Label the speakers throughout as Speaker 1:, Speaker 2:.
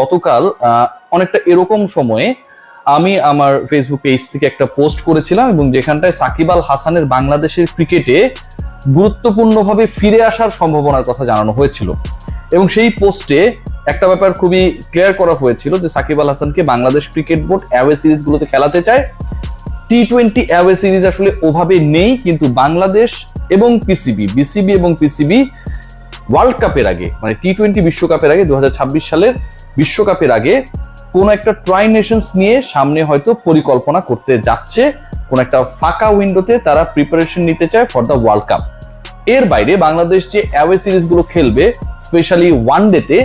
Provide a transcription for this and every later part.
Speaker 1: গতকাল অনেকটা এরকম সময়ে আমি আমার ফেসবুক পেজ থেকে একটা পোস্ট করেছিলাম এবং যেখানটায় সাকিব আল হাসানের বাংলাদেশের ক্রিকেটে গুরুত্বপূর্ণভাবে ফিরে আসার সম্ভাবনার কথা জানানো হয়েছিল। এবং সেই পোস্টে একটা ব্যাপার খুবই ক্লিয়ার করা হয়েছিল যে সাকিব আল হাসানকে বাংলাদেশ ক্রিকেট বোর্ড অ্যাওয়ে সিরিজগুলোতে খেলাতে চায়। টি টোয়েন্টি অ্যাওয়ে সিরিজ আসলে ওভাবে নেই, কিন্তু বাংলাদেশ এবং পিসিবি বিসিবি এবং পিসিবি ওয়ার্ল্ড কাপের আগে মানে টি টোয়েন্টি বিশ্বকাপের আগে দু হাজার ছাব্বিশ সালের বিশ্বকাপের আগে কোন একটা ট্রাই নেশনস নিয়ে সামনে হয়তো পরিকল্পনা করতে যাচ্ছে, কোন একটা ফাঁকা উইন্ডোতে তারা প্রিপারেশন নিতে চায় ফর দ্য ওয়ার্ল্ড কাপ এর বাইরে বাংলাদেশ যে অ্যাওয়ে সিরিজগুলো খেলবে স্পেশালি ওয়ান ডেতে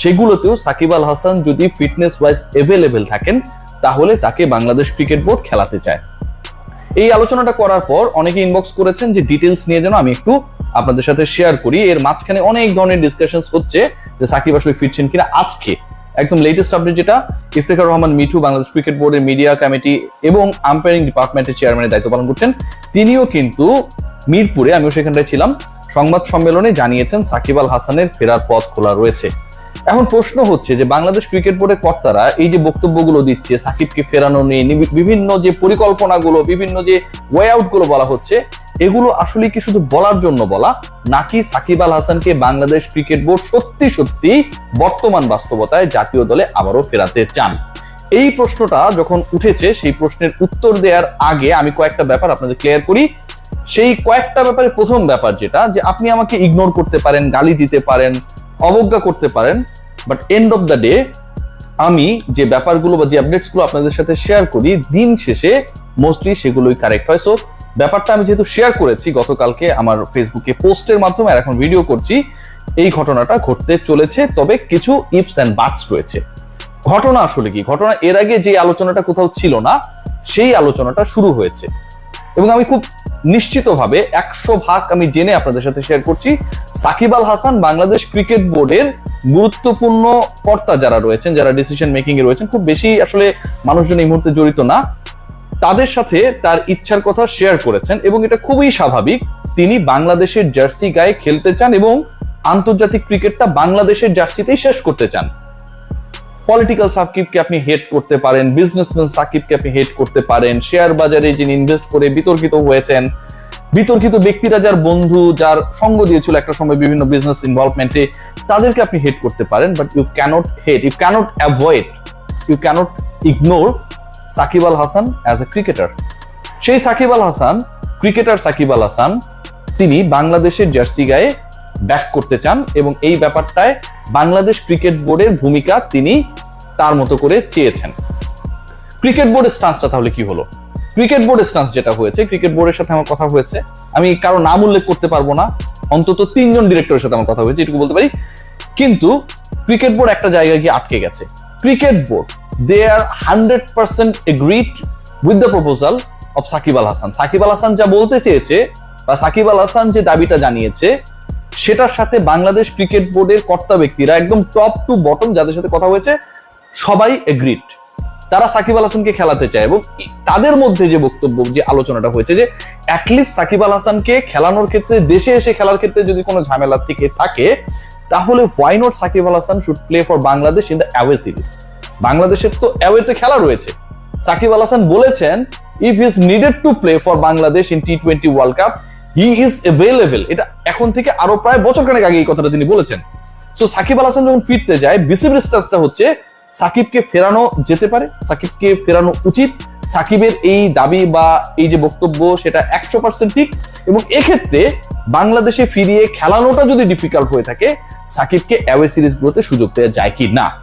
Speaker 1: সেগুলোতেও সাকিব আল হাসান যদি ফিটনেস ওয়াইজ অ্যাভেলেবেল থাকেন, তাহলে তাকে বাংলাদেশ ক্রিকেট বোর্ড খেলাতে চায়। এই আলোচনাটা করার পর অনেকে ইনবক্স করেছেন যে ডিটেলস নিয়ে যেন আমি একটু আপনাদের সাথে শেয়ার করি। এর মাঝখানে অনেক ধরনের ডিসকাশন হচ্ছে যে সাকিব আসলে ফিরছেন কিনা আজকে। একদম লেটেস্ট আপডেট যেটা ইফতেখার রহমান মিঠু বাংলাদেশ ক্রিকেট বোর্ডের মিডিয়া কমিটি এবং আম্পায়ারিং ডিপার্টমেন্টের চেয়ারম্যানের দায়িত্ব পালন করছেন। তিনিও কিন্তু মিরপুরে, আমিও সেখানটায় ছিলাম, সংবাদ সম্মেলনে জানিয়েছেন সাকিব আল হাসানের ফেরার পথ খোলা রয়েছে। এখন প্রশ্ন হচ্ছে যে বাংলাদেশ ক্রিকেট বোর্ডের কর্তারা এই যে বক্তব্যগুলো দিচ্ছে, সাকিবকে ফেরানো নিয়ে বিভিন্ন যে পরিকল্পনাগুলো, বিভিন্ন যে ওয়ে আউটগুলো বলা হচ্ছে এগুলো আসলে কি শুধু বলার জন্য বলা? নাকি সাকিব আল হাসানকে বাংলাদেশ ক্রিকেট বোর্ড সত্যি সত্যি বর্তমান বাস্তবতায় জাতীয় দলে আবারও ফেরাতে চান? এই প্রশ্নটা যখন উঠেছে, সেই প্রশ্নের উত্তর দেওয়ার আগে আমি কয়েকটা ব্যাপার আপনাদের ক্লিয়ার করি। সেই কয়েকটা ব্যাপারে প্রথম ব্যাপার যেটা, যে আপনি আমাকে ইগনোর করতে পারেন, গালি দিতে পারেন, অবজ্ঞা করতে পারেন but end of the day আমি যে ব্যাপারগুলো বা যে আপডেটসগুলো আপনাদের সাথে শেয়ার করি, দিন শেষে মোস্টলি সেগুলোই কারেক্ট হয়। সো ব্যাপারটা আমি যেহেতু শেয়ার করেছি, গতকালকে আমার ফেসবুকে পোস্টের মাধ্যমে আর এখন ভিডিও করছি, এই ঘটনাটা ঘটতে চলেছে, তবে কিছু ইপস অ্যান্ড বাটস রয়েছে। ঘটনা আসলে কি? ঘটনা এর আগে যে আলোচনাটা কোথাও ছিল না, সেই আলোচনাটা শুরু হয়েছে। এবং আমি খুব নিশ্চিতভাবে একশো ভাগ আমি জেনে আপনাদের সাথে শেয়ার করছি, সাকিব আল হাসান বাংলাদেশ ক্রিকেট বোর্ডের গুরুত্বপূর্ণ কর্তা যারা রয়েছেন, যারা ডিসিশন মেকিং এ রয়েছেন, খুব বেশি আসলে মানুষজন এই মুহূর্তে জড়িত না। তাদের সাথে তার ইচ্ছার কথা শেয়ার করেছেন এবং এটা খুবই স্বাভাবিক। তিনি বাংলাদেশের জার্সি গায়ে খেলতে চান এবং আন্তর্জাতিক ক্রিকেটটা বাংলাদেশের জার্সিতেই শেষ করতে চান। পলিটিক্যাল সাকিবকে আপনি হেড করতে পারেন বিজনেসম্যান সাকিবকে আপনি হেড করতে পারেন শেয়ার বাজারে যিনি ইনভেস্ট করে বিতর্কিত হয়েছেন, বিতর্কিত ব্যক্তিরা যার বন্ধু, যার সঙ্গ দিয়েছিল একটা সময় বিভিন্ন বিজনেস ইনভলভমেন্টে তাদেরকে আপনি হেড করতে পারেন but you can't hate you can't avoid you can't ignore Shakib Al Hasan as a cricketer সেই সাকিব আল হাসান ক্রিকেটার সাকিব আল হাসান, তিনি বাংলাদেশের জার্সি গায়ে ব্যাক করতে চান এবং এই ব্যাপারটায় বাংলাদেশ ক্রিকেট বোর্ডের ভূমিকা তিনি তার মতো করে চেয়েছেন। ক্রিকেট বোর্ডের স্টান্সটা তাহলে কি হলো? ক্রিকেট বোর্ডের স্টান্স যেটা হয়েছে, ক্রিকেট বোর্ডের সাথে আমার কথা হয়েছে। আমি কারও নাম উল্লেখ করতে পারব না, অন্তত তিনজন ডিরেক্টরের সাথে আমার কথা হয়েছে, এটুকু বলতে পারি। কিন্তু ক্রিকেট বোর্ড একটা জায়গায় গিয়ে আটকে গেছে। Cricket board R hundred percent agreed with the proposal of Shakib Al Hasan Shakib Al Hasan যা বলতে চেয়েছে বা সাকিব আল হাসান যে দাবিটা জানিয়েছে, সেটার সাথে বাংলাদেশ ক্রিকেট বোর্ডের কর্তা ব্যক্তিরা একদম টপ টু বটম যাদের সাথে কথা হয়েছে, সবাই এগ্রিড তারা সাকিব আল হাসানকে খেলাতে চায় এবং তাদের মধ্যে যে বক্তব্য, যে আলোচনাটা হয়েছে যে অ্যাটলিস্ট সাকিব আল হাসানকে খেলানোর ক্ষেত্রে, দেশে এসে খেলার ক্ষেত্রে যদি কোনো ঝামেলা থেকে থাকে, তাহলে why not Shakib Al Hasan should play for Bangladesh in the away series বাংলাদেশের তো অ্যাওয়েতে খেলা রয়েছে। সাকিব আল হাসান বলেছেন if is needed to play for Bangladesh in T twenty world cup he is available এটা এখন থেকে আরও প্রায় বছর খানেক আগে এই কথাটা তিনি বলেছেন। সো সাকিব আল হাসান যখন ফিরতে যায় বিসিবির স্টান্সটা হচ্ছে, সাকিবকে ফেরানো যেতে পারে, সাকিবকে ফেরানো উচিত। সাকিবের এই দাবি বা এই যে বক্তব্য, সেটা একশো পার্সেন্ট ঠিক। এবং এক্ষেত্রে বাংলাদেশে ফিরিয়ে খেলানোটা যদি ডিফিকাল্ট হয়ে থাকে, সাকিবকে অ্যাওয়ে সিরিজগুলোতে সুযোগ দেওয়া যায় কি না?